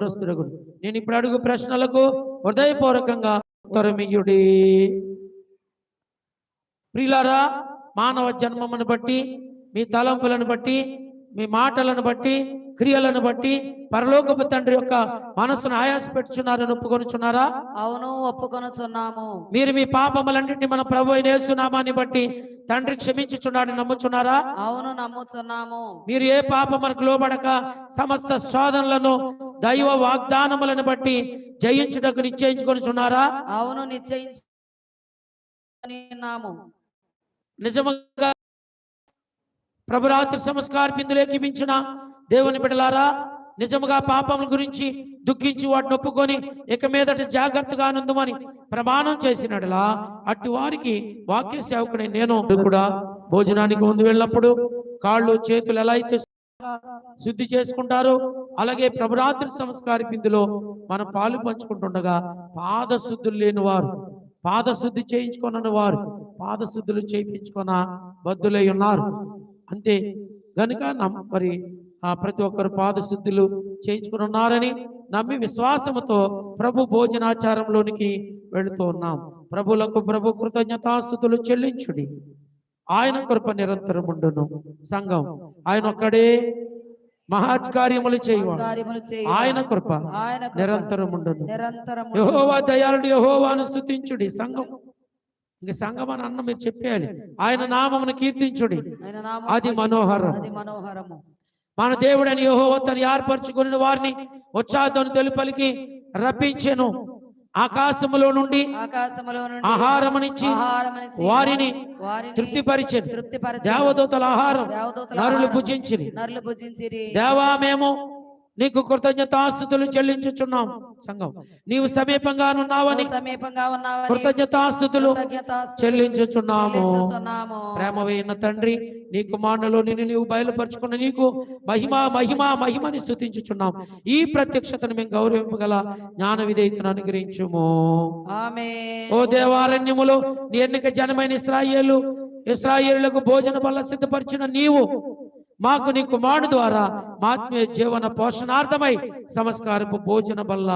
ప్రస్తుతకు నేను ఇప్పుడు అడుగు ప్రశ్నలకు హృదయపూర్వకంగా ఉత్తరమియుడి ప్రియులారా మానవ జన్మమును బట్టి మీ తలంపులను బట్టి మీ మాటలను బట్టి క్రియలను బట్టి పరలోకపు తండ్రి యొక్క మనస్సును ఆయాసపెట్టుచున్నారని ఒప్పుకొనుచున్నారా? అవును ఒప్పుకొనుచున్నాము. మీరు మీ పాపములన్నింటినీ మన ప్రభు యేసునామాన్ని బట్టి తండ్రి క్షమించుచున్నాడని నమ్ముచున్నారా? అవును నమ్ముచున్నాము. మీరు ఏ పాపమునకు లోబడక సమస్త శోధనలను దైవ వాగ్దానములను బట్టి జయించుటకు నిశ్చయించుకొనిచున్నారా అవును నిశ్చయించి ఉన్నాము. నిజముగా ప్రభురాత్రి సంస్కార బిందులేకి మించిన దేవుని బిడలారా నిజముగా పాపముల గురించి దుఃఖించి వాటిని ఒప్పుకొని ఇక మీదట జాగ్రత్తగా నందుమని ప్రమాణం చేసినట్లా అట్టి వారికి వాక్య సేవకుడే నేను కూడా భోజనానికి ముందు వెళ్ళినప్పుడు కాళ్ళు చేతులు ఎలా అయితే శుద్ధి చేసుకుంటారో అలాగే ప్రభురాత్రి సంస్కార బిందులో మనం పాలు పంచుకుంటుండగా పాద శుద్ధులు లేని వారు పాదశుద్ధి చేయించుకొనని వారు పాదశుద్ధులు చేయించుకొన బద్దులై ఉన్నారు. అంతే గనుక మరి ఆ ప్రతి ఒక్కరు పాద శుద్ధులు చేయించుకుని ఉన్నారని నమ్మి విశ్వాసముతో ప్రభు భోజనాచారంలోనికి వెళుతూ ఉన్నాం. ప్రభులకు ప్రభు కృతజ్ఞతాస్థుతులు చెల్లించుడి. ఆయన కృప నిరంతరం ఉండును. సంఘం ఆయన ఒక్కడే మహాత్కార్యములు చేయవాడు. ఆయన కృప నిరంతరం ఉండును. యహోవా దయాళుడు యహోవాను స్తుతించుడి. సంఘం ఇంక సంఘం అని అన్న మీరు చెప్పేయాలి. ఆయన నామమును కీర్తించుడి. అది మనోహరం. మన దేవుడని యహోవ తను ఏర్పరచుకుని వారిని వచ్చాతను తెలుపలికి రప్పించెను. ఆకాశములో నుండి ఆహారమునిచ్చి వారిని తృప్తిపరచెను. దేవదూతల ఆహారం నరులు భుజించిరి. దేవా మేము నీకు కృతజ్ఞతాస్థుతులు చెల్లించుచున్నాం. సంఘం నీవు సమీపంగా ఉన్నావని నువ్వు సమీపంగా ఉన్నావని కృతజ్ఞతాస్థుతులు కృతజ్ఞతాస్తుతులు చెల్లించుచున్నాము. ప్రేమవైన తండ్రి నీ కుమారులో నిన్ను నీవు బయలుపరుచుకున్న నీకు మహిమ మహిమ మహిమని స్థుతించుచున్నాం ఈ ప్రత్యక్షతను మేము గౌరవింపగల జ్ఞాన విధేయతను అనుగ్రహించుము. ఓ దేవారణ్యములో నీ ఎన్నిక జనమైన ఇస్రాయేలు ఇస్రాయేలులకు భోజన బల్ల సిద్ధపరిచిన నీవు మాకు నీ కుమారుడు ద్వారా మాత్మీయ జీవన పోషణార్థమై సంస్కారపు భోజన బల్ల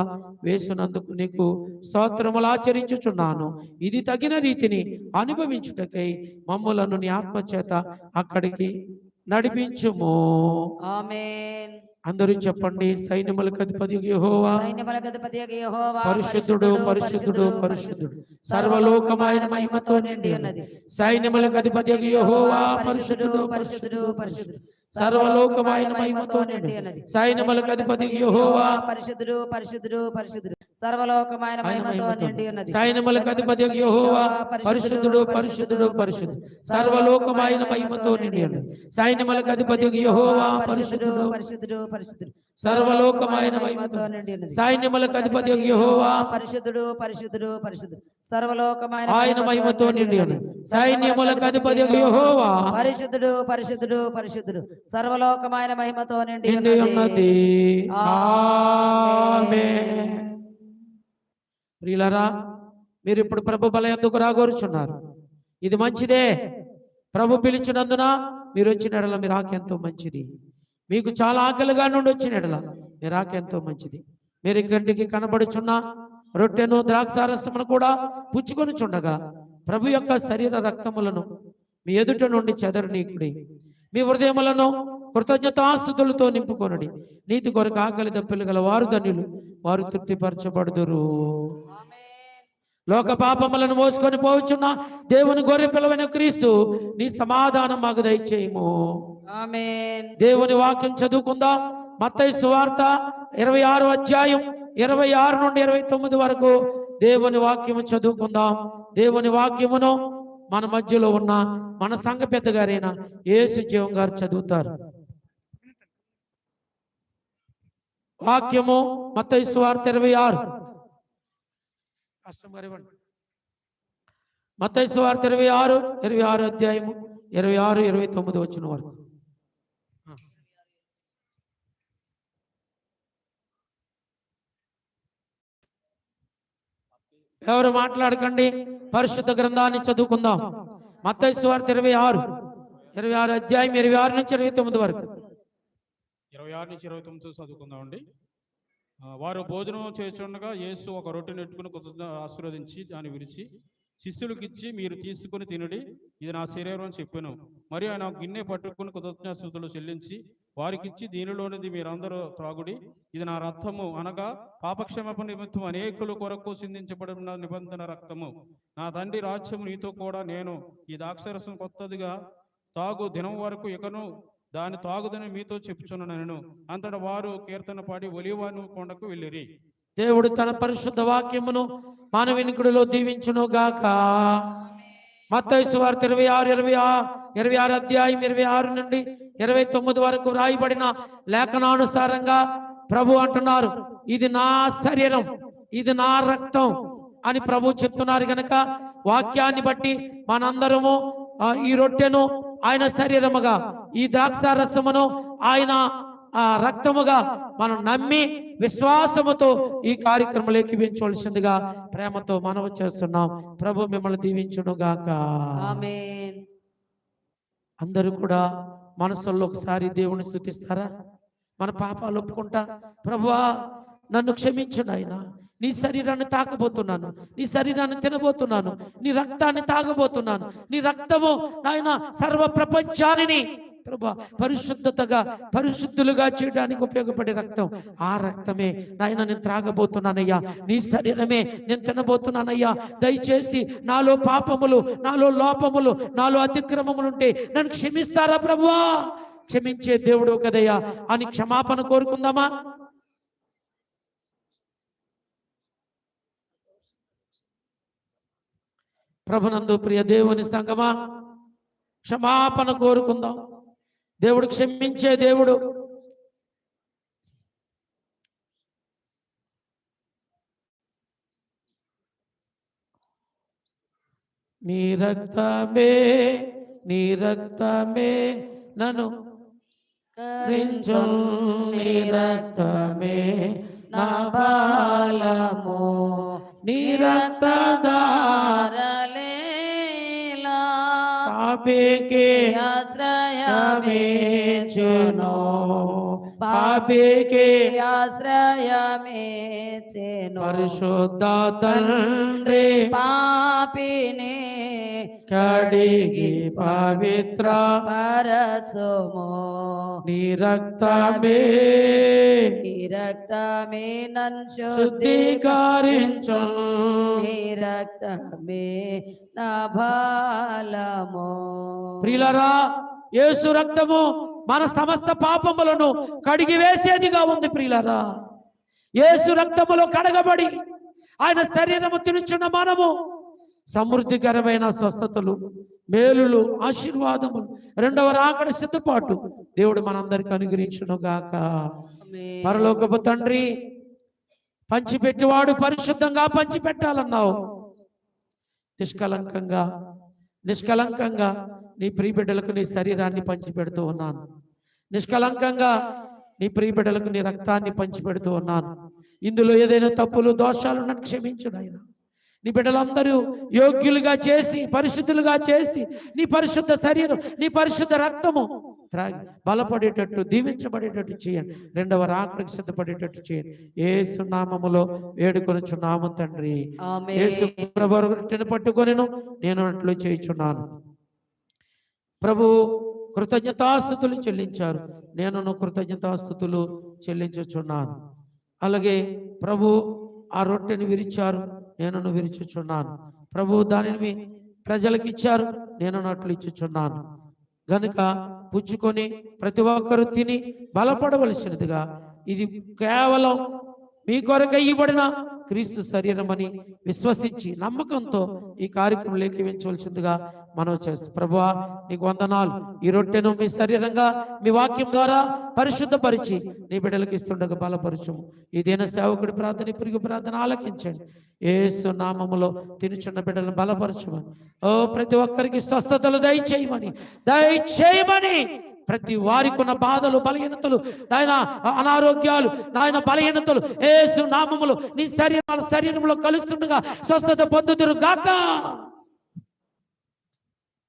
వేసినందుకు నీకు స్తోత్రములు ఆచరించుచున్నాను. ఇది తగిన రీతిని అనుభవించుటకై మమ్ములను నీ ఆత్మ చేత అక్కడికి నడిపించుము. ఆమె అందరూ చెప్పండి సైన్యములకు అధిపతి యెహోవా. పరిశుద్ధుడు పరిశుద్ధుడు పరిశుద్ధుడు సర్వలోకమైన మహిమతో నిండి ఉన్నది. సైన్యములకు అధిపతి యెహోవా పరిశుద్ధుడు పరిశుద్ధుడు పరిశుద్ధుడు. సర్వలోకమైన మహిమతో నిండి ఉన్నది. సైన్యములకు అధిపతి యెహోవా. పరిశుద్ధుడు పరిశుద్ధుడు పరిశుద్ధుడు సర్వలోకమైన మహిమతో నిండి ఉన్నది. సైన్యములకు అధిపతి యెహోవా పరిశుద్ధుడు పరిశుద్ధుడు పరిశుద్ధుడు సర్వలోకమైన మహిమతో నిండి ఉన్నది. సైన్యములకు అధిపతి యెహోవా పరిశుద్ధుడు పరిశుద్ధుడు. పరిశుద్ధుడు సర్వలోకమైన మహిమతో నిండి ఉన్నది. సైన్యములకు అధిపతి యెహోవా పరిశుద్ధుడు పరిశుద్ధుడు పరిశుద్ధుడు. సర్వలోకమైన ఆయన మహిమతో నిండి ఉన్నది. సైన్యములకు అధిపతి యెహోవా పరిశుద్ధుడు పరిశుద్ధుడు పరిశుద్ధుడు. సర్వలోకమైన మహిమతో నిండి ఉన్నది. ఆమేన్. ప్రియులరా మీరు ఇప్పుడు ప్రభు బల ఎందుకు రాగోరుచున్నారు? ఇది మంచిదే. ప్రభు పిలిచినందున మీరు వచ్చిన ఎడల మీరు ఆకెంతో మంచిది. మీకు చాలా ఆకలిగా నుండి వచ్చిన ఎడల మీరు ఆకెంతో మంచిది. మీరు కంటికి కనబడుచున్న రొట్టెను ద్రాక్షారసమును కూడా పుచ్చుకొని చుండగా ప్రభు యొక్క శరీర రక్తములను మీ ఎదుట నుండి చెదరనీకుడి. మీ హృదయములను కృతజ్ఞతాస్థుతులతో నింపుకొనడి. నీతి కొరకు ఆకలి దప్పులు గల వారు ధన్యులు. వారు తృప్తిపరచబడుదురు. లోక పాపములను మోసుకొని పోవచ్చున్న దేవుని గొర్రె పిలవైన క్రీస్తు నీ సమాధానం మాకు దయచేయము. దేవుని వాక్యం చదువుకుందాం. మత్తయి సువార్త ఇరవై ఆరు అధ్యాయం ఇరవై ఆరు నుండి ఇరవై తొమ్మిది వరకు దేవుని వాక్యము చదువుకుందాం. దేవుని వాక్యమును మన మధ్యలో ఉన్న మన సంఘ పెద్ద గారైన యేసు జీవం గారు చదువుతారు. వాక్యము మత్తయి సువార్త ఇరవై ఆరు. కష్టం గారు ఇవ్వండి మత్తయి సువార్త ఇరవై ఆరు ఇరవై ఆరు అధ్యాయము ఇరవై ఆరు ఇరవై తొమ్మిది వచ్చిన వరకు. ఎవరు మాట్లాడకండి? పరిశుద్ధ గ్రంథాన్ని చదువుకుందాం. మత్తయి సువార్త ఇరవై ఆరు ఇరవై ఆరు అధ్యాయం ఇరవై ఆరు నుంచి ఇరవై తొమ్మిది వరకు. ఇరవై ఆరు నుంచి ఇరవై తొమ్మిది చదువుకుందామండి. ఆ, వారు భోజనం చేస్తుండగా యేసు ఒక రొట్టెని ఎట్టుకుని కృతజ్ఞ ఆశీర్వదించి దాన్ని విరిచి శిష్యులకు ఇచ్చి మీరు తీసుకుని తినుడి ఇది నా శరీరం అని చెప్పాను. మరియు ఆయన గిన్నె పట్టుకుని కృతజ్ఞాస్తుతులు చెల్లించి వారికిచ్చి దీనిలోనిది మీరందరూ త్రాగుడి ఇది నా రక్తము అనగా పాపక్షమాపణ నిమిత్తం అనేకుల కొరకు సిందించబడిన నిబంధన రక్తము. నా తండ్రి రాజ్యము నీతో కూడా నేను ఈ ద్రాక్షరసం కొత్తదిగా తాగు దినం వరకు ఇకను దాని తాగుదని మీతో చెప్పుచున్నాను నేను. అంతటా వారు కీర్తన పాడి ఒలివాను కొండకు వెళ్ళిరి. దేవుడు తన పరిశుద్ధ వాక్యమును మానవినికుడిలో దీవించును గాక. మత్తయి వార్త ఇరవై ఆరు ఇరవై ఆ- ఇరవై ఆరు అధ్యాయం ఇరవై ఆరు నుండి ఇరవై తొమ్మిది వరకు రాయబడిన లేఖనానుసారంగా ప్రభు అంటున్నారు ఇది నా శరీరం ఇది నా రక్తం అని ప్రభు చెప్తున్నారు గనక వాక్యాన్ని బట్టి మనందరము ఈ రొట్టెను ఆయన శరీరముగా ఈ ద్రాక్ష రసమును ఆయన ఆ రక్తముగా మనం నమ్మి విశ్వాసముతో ఈ కార్యక్రమంలో ఎక్కివించవలసిందిగా ప్రేమతో మనవి చేస్తున్నాం. ప్రభు మిమ్మల్ని దీవించును గాక ఆమేన్. అందరూ కూడా మనసుల్లో ఒకసారి దేవుని స్థుతిస్తారా? మన పాపాలు ఒప్పుకుంటా? ప్రభువా నన్ను క్షమించు నాయన. నీ శరీరాన్ని తాకబోతున్నాను. నీ శరీరాన్ని తినబోతున్నాను. నీ రక్తాన్ని తాగబోతున్నాను. నీ రక్తము నాయన సర్వ ప్రపంచాన్ని ప్రభా పరిశుద్ధతగా పరిశుద్ధులుగా చేయడానికి ఉపయోగపడే రక్తం. ఆ రక్తమే నాయన నేను త్రాగబోతున్నానయ్యా. నీ శరీరమే నేను తినబోతున్నానయ్యా. దయచేసి నాలో పాపములు నాలో లోపములు నాలో అతిక్రమములుంటే నన్ను క్షమిస్తారా ప్రభువా? క్షమించే దేవుడు కదయ్యా అని క్షమాపణ కోరుకుందామా? ప్రభునందు ప్రియ దేవుని సంగమా క్షమాపణ కోరుకుందాం. దేవుడు క్షమించే దేవుడు. నీ రక్తమే నీ రక్తమే నను కరించు నీ రక్తమే నా బాలమో. నీ రక్తదా ధారలేలా పాపికే ఆశ్రయమేచును పాపికే ఆశ్రయమేచెను పరిశుద్ధ తండ్రి పాపిని కడిగి పవిత్ర పరచుము నీ రక్తమే నీ రక్తమే నన్ను శుద్ధీకరించు నీ రక్తమే నా బాలము ప్రియులరా యేసు రక్తము మన సమస్త పాపములను కడిగి వేసేదిగా ఉంది ప్రియులరా. యేసు రక్తములో కడగబడి ఆయన శరీరము తినుచున్న మనము సమృద్ధికరమైన స్వస్థతలు మేలులు ఆశీర్వాదములు రెండవ రాకడ సిద్ధపాటు దేవుడు మనందరికి అనుగ్రహించును గాక. పరలోకపు తండ్రి పంచిపెట్టివాడు పరిశుద్ధంగా పంచిపెట్టాలన్నావు. నిష్కలంకంగా నిష్కలంకంగా నీ ప్రియబిడ్డలకు నీ శరీరాన్ని పంచిపెడుతూ ఉన్నాను. నిష్కలంకంగా నీ ప్రియబిడ్డలకు నీ రక్తాన్ని పంచిపెడుతూ ఉన్నాను. ఇందులో ఏదైనా తప్పులు దోషాలు నన్ను క్షమించు నాయన నీ బిడ్డలందరూ యోగ్యులుగా చేసి పరిశుద్ధులుగా చేసి నీ పరిశుద్ధ శరీరం నీ పరిశుద్ధ రక్తము త్రాగి బలపడేటట్టు దీవించబడేటట్టు చేయండి. రెండవ రాకడికి సిద్ధపడేటట్టు చేయండి. ఏసు నామములో వేడుకొనుచున్నాము తండ్రి. రొట్టెను పట్టుకొనిను నేను అట్లు చేయుచున్నాను. ప్రభు కృతజ్ఞతాస్థుతులు చెల్లించారు. నేను కృతజ్ఞతాస్థుతులు చెల్లించుచున్నాను. అలాగే ప్రభు ఆ రొట్టెని విరిచారు. నేను విరిచుచున్నాను. ప్రభు దానిని ప్రజలకు ఇచ్చారు నేను అట్లు ఇచ్చుచున్నాను. గనుక పుచ్చుకొని ప్రతి ఒక్కరు తిని బలపడవలసినదిగా ఇది కేవలం మీ కొరకు ఇవ్వబడిన క్రీస్తు శరీరమని విశ్వసించి నమ్మకంతో ఈ కార్యక్రమం లేఖించవలసిందిగా మనం చేస్తాం ప్రభువా నీకు వందనాలు. ఈ రొట్టెను మీ శరీరంగా మీ వాక్యం ద్వారా పరిశుద్ధపరిచి నీ బిడ్డలకు ఇస్తుండగా బలపరచుము. ఇదేనా సేవకుడి ప్రార్థన పురుగు ప్రార్థన ఆలకించండి. ఏసు నామములో తినుచున్న బిడ్డలను బలపరచమని. ఓ ప్రతి ఒక్కరికి స్వస్థతలు దయచేయమని దయచేయమని ప్రతి వారికి ఉన్న బాధలు బలహీనతలు నాయన అనారోగ్యాలు నాయన బలహీనతలు ఏసు నామములు నీ శరీరాల శరీరంలో కలుస్తుండగా స్వస్థత పొందుతురు గాక.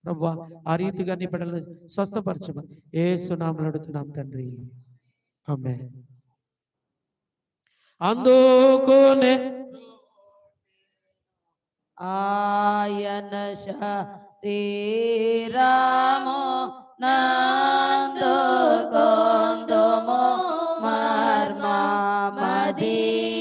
ప్రభు ఆ రీతిగా నీ బిడ్డలు స్వస్థపరచమని ఏ నామలు అడుగుతున్నాం తండ్రి. ఆమె అందుకునే ఆయన శరీరము nantukun tumuk marma madin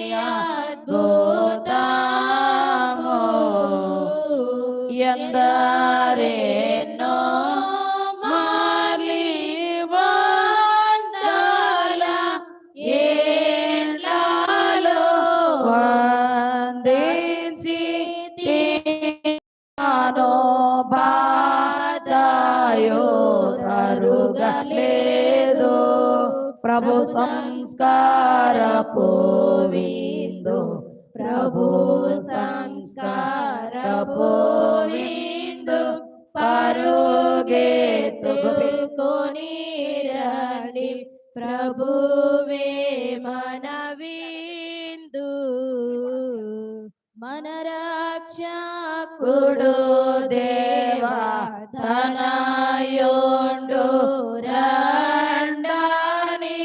తరుగలేదు ప్రభు సంస్కార పోవిందు. ప్రభు సంస్కార పోవిందు. పరుగెత్తుకొని రండి. ప్రభువే మనవిందు. మనరా రక్షకుడు దేవా ధనయోండు రండాని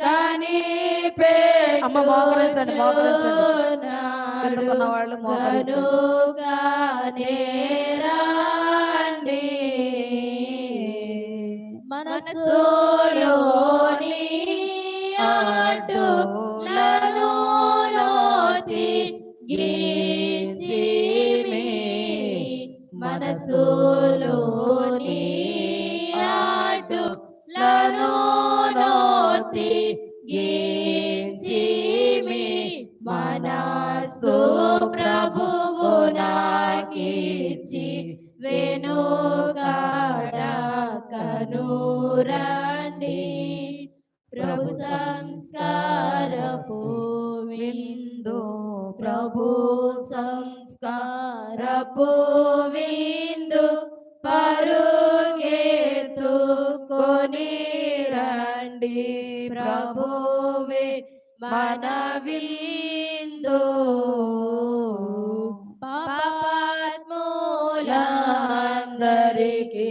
కని అమ్మ మోకరించండి, మోకరించండి. కిందకున్న వాళ్ళు మోకరించండి. మనసులోని అడ్డులను నోతి మనసులోని అడ్డులను నోతి గీసిమి మనసు ప్రభువు నాకిచి వెనుగాడ కనురండి ప్రభు సంస్కారపు విందు ప్రభు సంస్కారపు ప్రభువే మన విందు పాపాత్ములందరికీ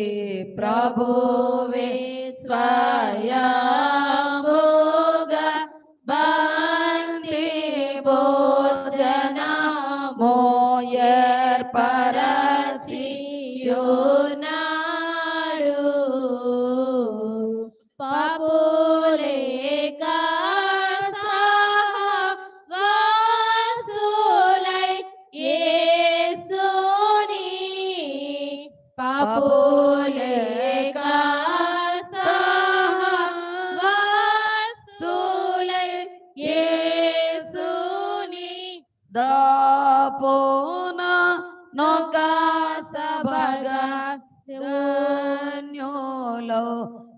సభగా ధన్యోలో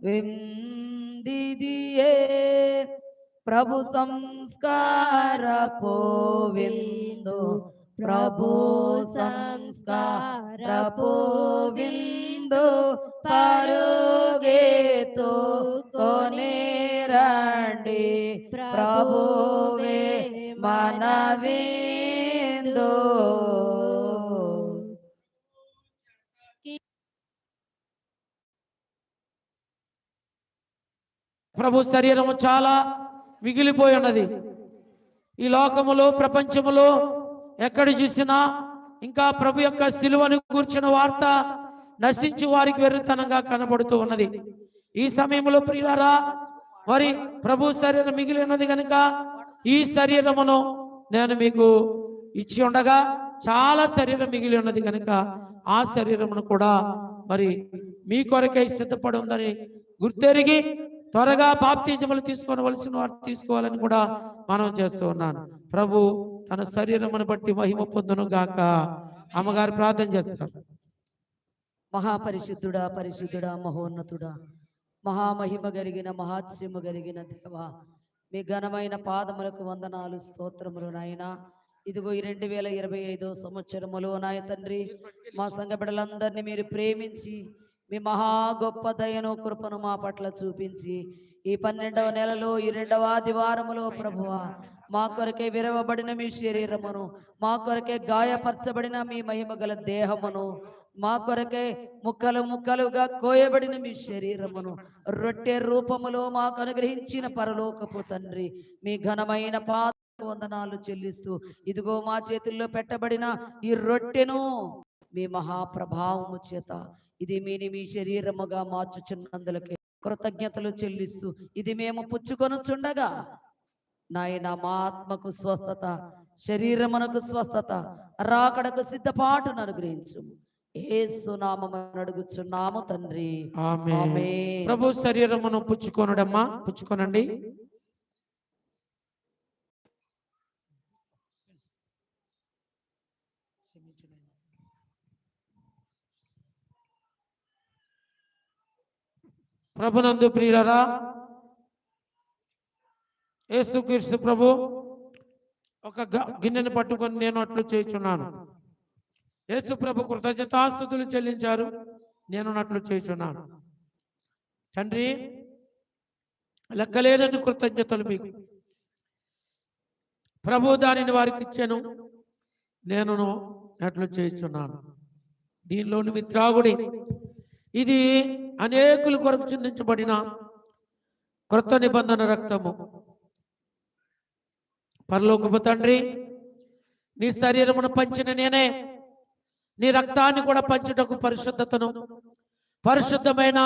విందిదియే ప్రభు సంస్కార పోవిందు. ప్రభు సంస్కార పోవిందు. పరుగేతో కొనేరండి. ప్రభువే మనవిందో. ప్రభు శరీరము చాలా మిగిలిపోయి ఉన్నది. ఈ లోకములో ప్రపంచములో ఎక్కడ చూసినా ఇంకా ప్రభు యొక్క సిలువను కూర్చిన వార్త నశించి వారికి వెర్రితనంగా కనబడుతూ ఉన్నది. ఈ సమయంలో ప్రియులారా మరి ప్రభు శరీరం మిగిలి ఉన్నది కనుక ఈ శరీరమును నేను మీకు ఇచ్చి ఉండగా చాలా శరీరం మిగిలి ఉన్నది కనుక ఆ శరీరమును కూడా మరి మీ కొరకై సిద్ధపడి ఉందని గుర్తెరిగి త్వరగా బాప్తిజములు తీసుకోవలసిన వారు తీసుకోవాలని కూడా మనం చేస్తూ ఉన్నాను ప్రభు తన శరీరమును బట్టి మహిమ పొందును గాక. అమ్మగారు ప్రార్థన చేస్తారు. మహాపరిశుద్ధుడా పరిశుద్ధుడా మహోన్నతుడా మహామహిమ కలిగిన మహాత్స్యమ కలిగిన దేవ మీ ఘనమైన పాదములకు వందనాలు స్తోత్రములు నాయన. ఇదిగో ఈ రెండు వేల ఇరవై ఐదో సంవత్సరములో నాయ తండ్రి మా సంఘ బిడ్డలందరినీ మీరు ప్రేమించి మీ మహా గొప్ప దయను కృపను మా పట్ల చూపించి ఈ పన్నెండవ నెలలో ఈ రెండవ ఆదివారములో ప్రభువ మా కొరకే విరవబడిన మీ శరీరమును మా కొరకే గాయపరచబడిన మీ మహిమ గల దేహమును మా కొరకే ముక్కలు ముక్కలుగా కోయబడిన మీ శరీరమును రొట్టె రూపములో మాకు అనుగ్రహించిన పరలోకపు తండ్రి మీ ఘనమైన పాద వందనాలు చెల్లిస్తూ ఇదిగో మా చేతుల్లో పెట్టబడిన ఈ రొట్టెను మీ మహాప్రభావము చేత ఇది మీని మీ శరీరముగా మార్చుచున్నందులకి కృతజ్ఞతలు చెల్లిస్తూ ఇది మేము పుచ్చుకొనుచుండగా. నాయన మా ఆత్మకు స్వస్థత శరీరమునకు స్వస్థత రాకడకు సిద్ధపాటును అనుగ్రహించు అడుగుచున్నాము తండ్రి. ప్రభు శరీరమును పుచ్చుకొనుడమ్మా పుచ్చుకొనండి. ప్రభునందు ప్రియులరా యేసుక్రీస్తు ప్రభు ఒక గ- గిన్నెను పట్టుకొని నేను అట్లు చేయుచున్నాను. యేసు ప్రభు కృతజ్ఞతాస్థుతులు చెల్లించారు నేను నట్లు చేయుచున్నాను. తండ్రి లెక్కలేనని కృతజ్ఞతలు మీకు. ప్రభు దానిని వారికి ఇచ్చాను నేను అట్లు చేయుచున్నాను. దీనిలోని మిత్రాగుడి ఇది అనేకుల కొరకు చిందించబడిన క్రొత్త నిబంధన రక్తము. పరలోకపు తండ్రి నీ శరీరమును పంచిన నేనే. నీ రక్తాన్ని కూడా పంచుటకు పరిశుద్ధతను. పరిశుద్ధమైన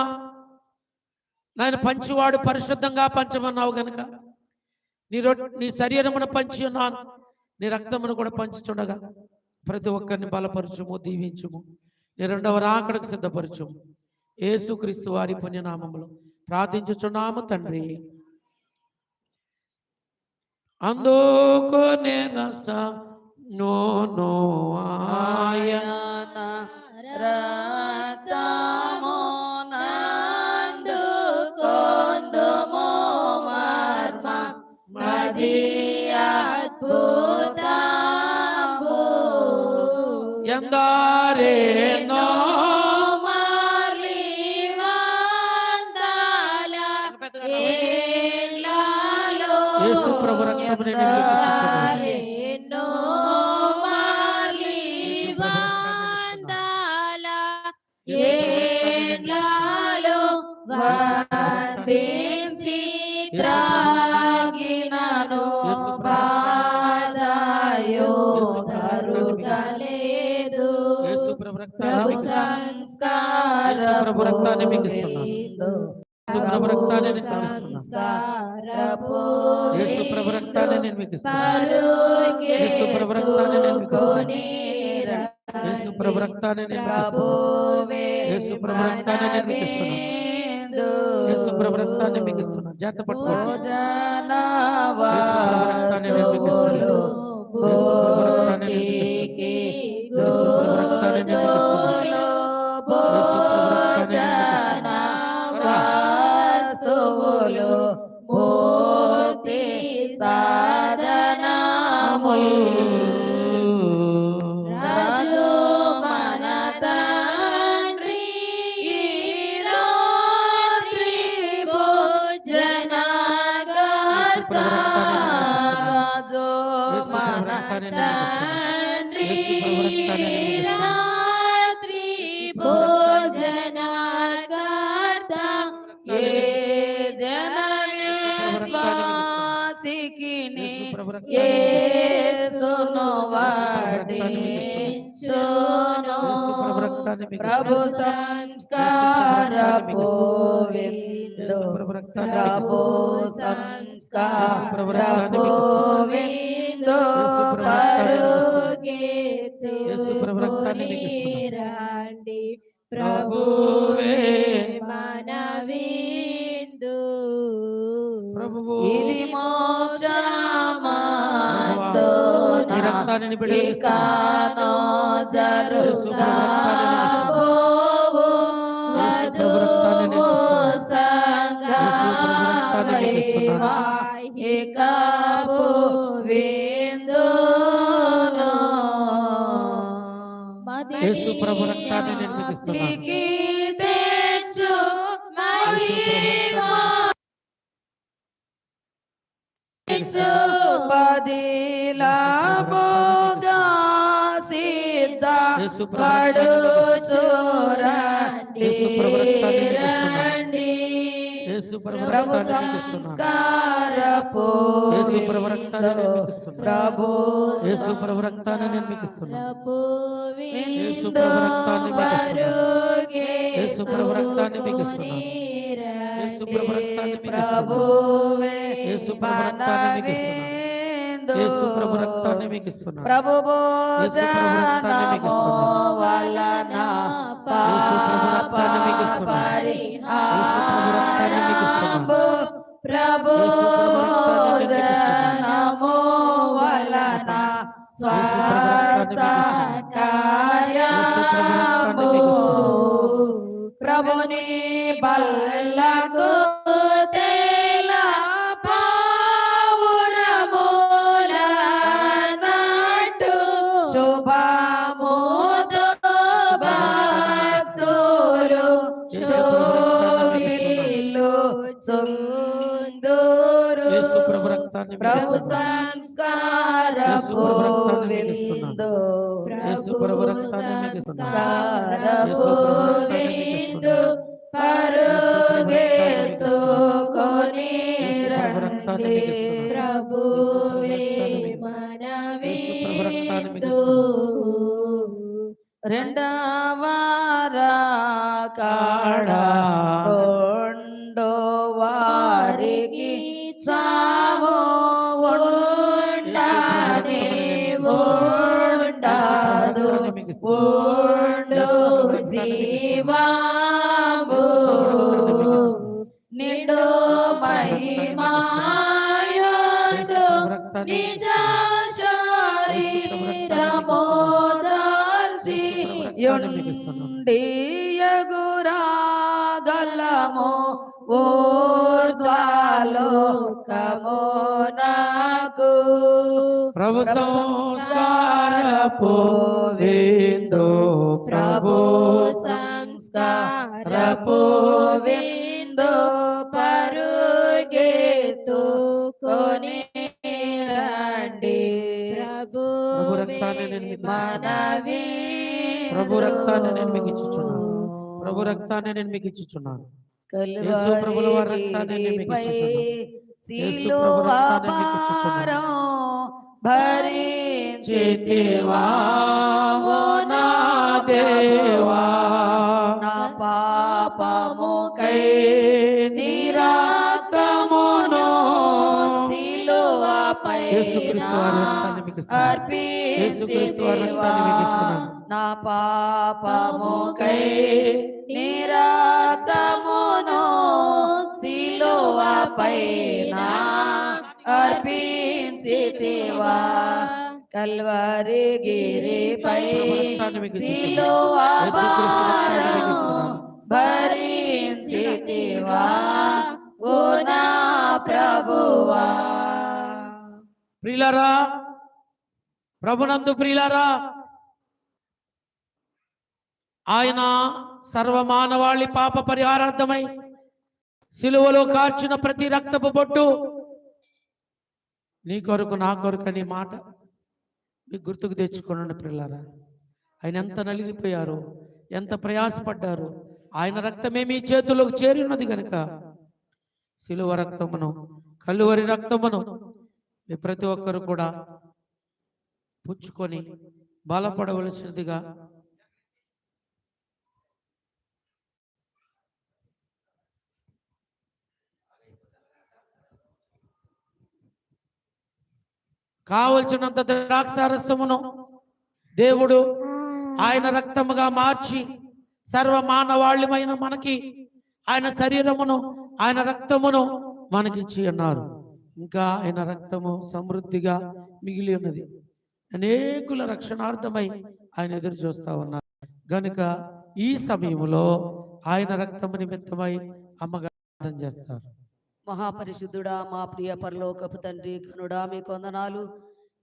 నాయన పంచివాడు పరిశుద్ధంగా పంచమన్నావు గనుక నీ నీ శరీరమును పంచి ఉన్నాను. నీ రక్తమును కూడా పంచుచుండగా ప్రతి ఒక్కరిని బలపరచుము దీవించుము. నీ రెండవ రాకడకు సిద్ధపరచు. ఏసుక్రీస్తు వారి పుణ్యనామములు ప్రార్థించుచున్నాము తండ్రి. అందుకునే రస నో నో ఆయన. రక్తము నందుకొందుము మర్మ. మది andare no mali vandala yesu prabhu raktamune no ప్రభు రక్తాన్ని మీకు ఇస్తున్నాను. ప్రభు రక్తాన్ని నేను మీకు ఇస్తున్నాను. యేసు ప్రభు రక్తాన్ని నేను మీకు ఇస్తున్నాను యేసు ప్రభు రక్తాన్ని నేను మీకు ఇస్తున్నాను. యేసు ప్రభు రక్తాన్ని నేను మీకు ఇస్తున్నాను. యేసు ప్రభు రక్తాన్ని నేను మీకు ఇస్తున్నాను. యేసు ప్రభు రక్తాన్ని మీకు ఇస్తున్నాను జాగ్రత్త పట్టుకోండి యేసు ప్రభు రక్తాన్ని నేను మీకు ఇస్తున్నాను. ఇస్తున్నాను. సంస్కార ప్రభు ప్రభు. సంస్కార ప్రభు రక్తాన్ని మీకు ఇస్తున్నాను. రండి ప్రభువే మన విందు ప్రభువు ఇది విడుదలిస్తున్నాను. ఇకనో యేసు ప్రభు రక్తాన్ని నేను మీకు ఇస్తున్నాను. మదికి తెచ్చు యేసు ప్రభు మహిమ రక్తాన్ని పదిలాబోగా సిద్ధ యేసు ప్రభు రక్తాన్ని మీకు ఇస్తున్నాను. పడుచురండి యేసు ప్రభు రక్తాన్ని మీకు ఇస్తున్నాను. రండి యేసు ప్రభు. సంస్కారపు యేసు ప్రభు రక్తాన్ని నేను మీకు ఇస్తున్నాను. ప్రభు యేసు ప్రభు రక్తాన్ని నేను మీకు ఇస్తున్నాను యేసు ప్రభు రక్తాన్ని మీకు ఇస్తున్నాను. యేసు ప్రభు రక్తాన్ని మీకు ఇస్తున్నాను. యేసు ప్రభు రక్తాన్ని ప్రభువే యేసు ప్రభు రక్తాన్ని. మనవిందు. యేసు ప్రభు రక్తాన్ని మీకు ఇస్తున్నాను ప్రభు యేసు ప్రభు రక్తాన్ని మీకు భోజనము ఇస్తున్నాను. వలన యేసు ప్రభు రక్తాన్ని మీకు ఇస్తున్నాను. యేసు ప్రభు రక్తాన్ని మీకు ఇస్తున్నాను. యేసు ప్రభు రక్తాన్ని రండి. ప్రభువే మనవిందు రెండవ కాడ యుండి ఎగురాగలము ఊర్ధ్వలోకము నాకు. ప్రభు సంస్కారపు విందు ప్రభు సంస్కారపు ప్రభు రక్తాన్ని నేను మీకు ఇచ్చుచున్నాను. ప్రభు రక్తాన్ని నేను మీకు ఇచ్చుచున్నాను. యేసు ప్రభుల వారి రక్తాన్ని నేను మీకు ఇచ్చుచున్నాను. ఓ నా దేవా నా పాపము కై నిరాతమును సిలువపై అర్పించితివా కల్వరి గిరిపై. సిలువ యేసుక్రీస్తు రక్తాన్ని మీకు భారం ఇస్తున్నాను. భరించితివా ఓ నా ప్రభువా ప్రియులారా ప్రభునందు ప్రియులారా ఆయన సర్వమానవాళి పాప పరిహారార్థమై సిలువలో కార్చిన ప్రతి రక్తపు బొట్టు నీ కొరకు నా కొరకు అనే మాట మీకు గుర్తుకు తెచ్చుకోనండి పిల్లరా ఆయన ఎంత నలిగిపోయారు ఎంత ప్రయాసపడ్డారు ఆయన రక్తమే మీ చేతుల్లోకి చేరి ఉన్నది కనుక సిలువ రక్తమును కలువరి రక్తమును మీ ప్రతి ఒక్కరు కూడా పుచ్చుకొని బలపడవలసినదిగా కావలసినంత ద్రాక్షారసమును దేవుడు ఆయన రక్తముగా మార్చి సర్వ మానవాళ్యమైన మనకి ఆయన శరీరమును ఆయన రక్తమును మనకిచ్చి ఉన్నారు ఇంకా ఆయన రక్తము సమృద్ధిగా మిగిలి ఉన్నది. అనేకుల రక్షణార్థమై ఆయన ఎదురు చూస్తా ఉన్నారు. గనుక ఈ సమయంలో ఆయన రక్తము నిమిత్తమై అమ్మగారు ప్రార్థన చేస్తారు. మహాపరిశుద్ధుడా మా ప్రియ పరలోకపు తండ్రి కనుడా మీ కొందనాలు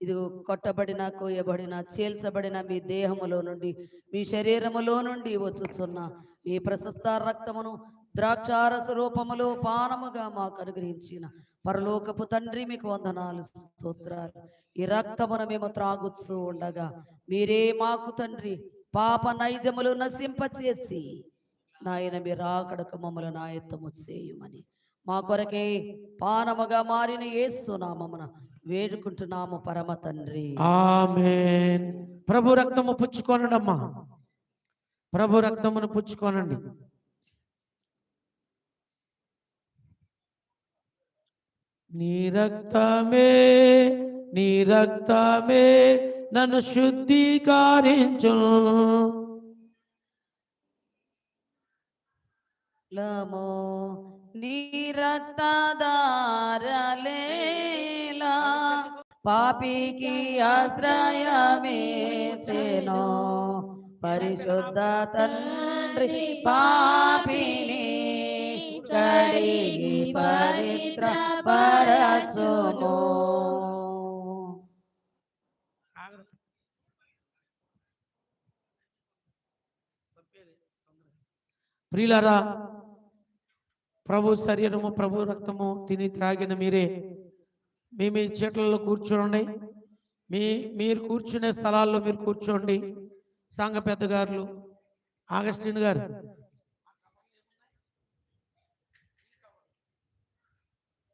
ఇది కొట్టబడిన కోయబడిన చేల్చబడిన మీ దేహములో నుండి మీ శరీరములో నుండి వచ్చుచున్న మీ ప్రశస్త రక్తమును ద్రాక్షారస రూపములో పానముగా మాకు అనుగ్రహించిన పరలోకపు తండ్రి మీకు వందనాలు స్తోత్రాలు. ఈ రక్తమును మేము త్రాగుతూ ఉండగా మీరే మాకు తండ్రి పాప నైజములు నశింపచేసి నాయన మీరు ఆకడకు మమ్మల్ని నాయత్తము చేయమని. మా కొరకే పానముగా మారిన యేసు వేడుకుంటున్నాము పరమ తండ్రి. ప్రభు రక్తము పుచ్చుకోనండి అమ్మా ప్రభు రక్తమును పుచ్చుకోనండి. నీ రక్తమే నీ రక్తమే నన్ను శుద్ధీకరించు లమో నీ రక్తదారలేలా పాపికి ఆశ్రయమేసేనో పరిశుద్ధ తండ్రి పాపిని కడిగి పవిత్ర పరచుము. ప్రియులారా ప్రభు శరీరము ప్రభు రక్తము తిని త్రాగిన మీరే మీ మీ చీట్లలో కూర్చోండి. మీ మీరు కూర్చునే స్థలాల్లో మీరు కూర్చోండి. సంఘ పెద్దగారులు ఆగస్టిన్ గారు